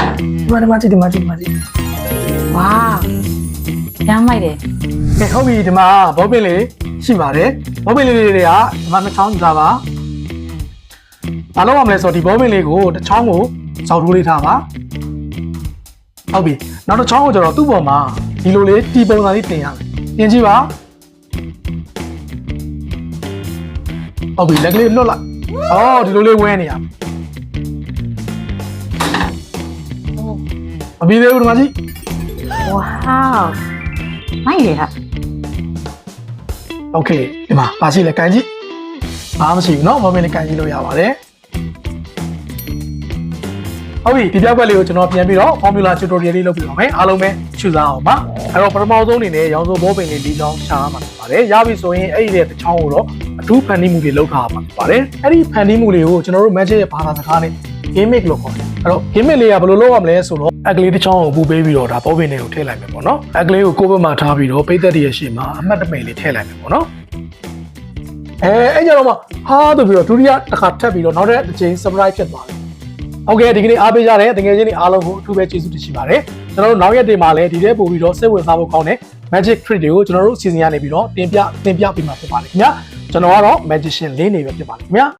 ဒီမှာဒီမှာကြည့်ဒီမှာကြည့်ဒီမှာကြည့်ဝါရမ်းလိုက်တယ်ကဲဟုတ်ပြီဒီမှာဘောပင်လေးရှိပါတယ်ဘောပင်လေးတွေကဒီမှာနှစ်ချောင်းယူထားပါဘာလို့ရမလဲဆိုတော့ဒီဘောပင်လေးကိုတစ်ချောင်းကိုစောက်ထိုးလေးထားပါဟုတ်ပြီနောက်တစ်ချောင်းကိုကျတော့သူ့ပေါ်မှာဒီလိုလေးတီပုံစံလေးတင်ရမယ်တင်ကြည့်ပါဟုတ်ပြီလက်ကလေးလွတ်လိုက်အော်ဒီလိုလေးဝဲနေရမယ် မပြီးသေးဘူးဒီမှာကြည့် ဝါနိုင်လေဟာ โอเคဒီမှာပါရှိလဲကန်ကြည့်ဘာမှမရှိဘူးเนาะမမင်းလေးကန်ကြည့်လို့ရပါတယ်ဟုတ်ပြီဒီပြောက်ွက်လေးကိုကျွန်တော်ပြန်ပြီးတော့ formula tutorial လေးလုပ်ပြပါမယ်အားလုံးပဲရှုစားအောင်ပါအဲ့တော့ပထမဆုံးအနေနဲ့ရောင်စုံဘောပင်လေး၄ချောင်းရှာရမှာဖြစ်ပါတယ်ရပြီဆိုရင်အဲ့ဒီတဲ့တစ်ချောင်းကိုတော့အထူးဖန်တီးမှုတွေလုပ်ထားရမှာဖြစ်ပါတယ်အဲ့ဒီဖန်တီးမှုတွေကိုကျွန်တော်တို့ magic ရဲ့ဘာသာစကားနဲ့ gimmick လို့ခေါ်တယ်အဲ့တော့ gimmick လေးကဘယ်လိုလုပ်ရမလဲဆိုတော့အကလေးတစ်ချောင်းကိုပူပေးပြီးတော့ဒါဘောပင်လေးကိုထည့်လိုက်မယ်ပေါ့နော်အကလေးကိုကိုယ့်ဘက်မှာထားပြီးတော့ပိတ်သက်တရရဲ့ရှေ့မှာအမှတ်တမိန်လေးထည့်လိုက်မယ်ပေါ့နော်အဲအဲ့ကြတော့မှဟာဆိုပြီးတော့ဒုတိယတစ်ခါထပ်ပြီးတော့နောက်တစ်ချိန် surprise ဖြစ်သွားတယ်။ဟုတ်ကဲ့ဒီကနေ့အားပေးကြတဲ့တကယ်ချင်းတွေအားလုံးကိုအထူးပဲကျေးဇူးတင်ရှိပါတယ်။ကျွန်တော်တို့နောက်ရက်တွေမှာလည်းဒီထဲပို့ပြီးတော့စိတ်ဝင်စားဖို့ကောင်းတဲ့ magic trick တွေကိုကျွန်တော်တို့စီစဉ်ရနေပြီးတော့တင်ပြတင်ပြပေးမှာဖြစ်ပါတယ်ခင်ဗျာ။ကျွန်တော်ကတော့ magician လေးနေပဲဖြစ်ပါတယ်ခင်ဗျာ။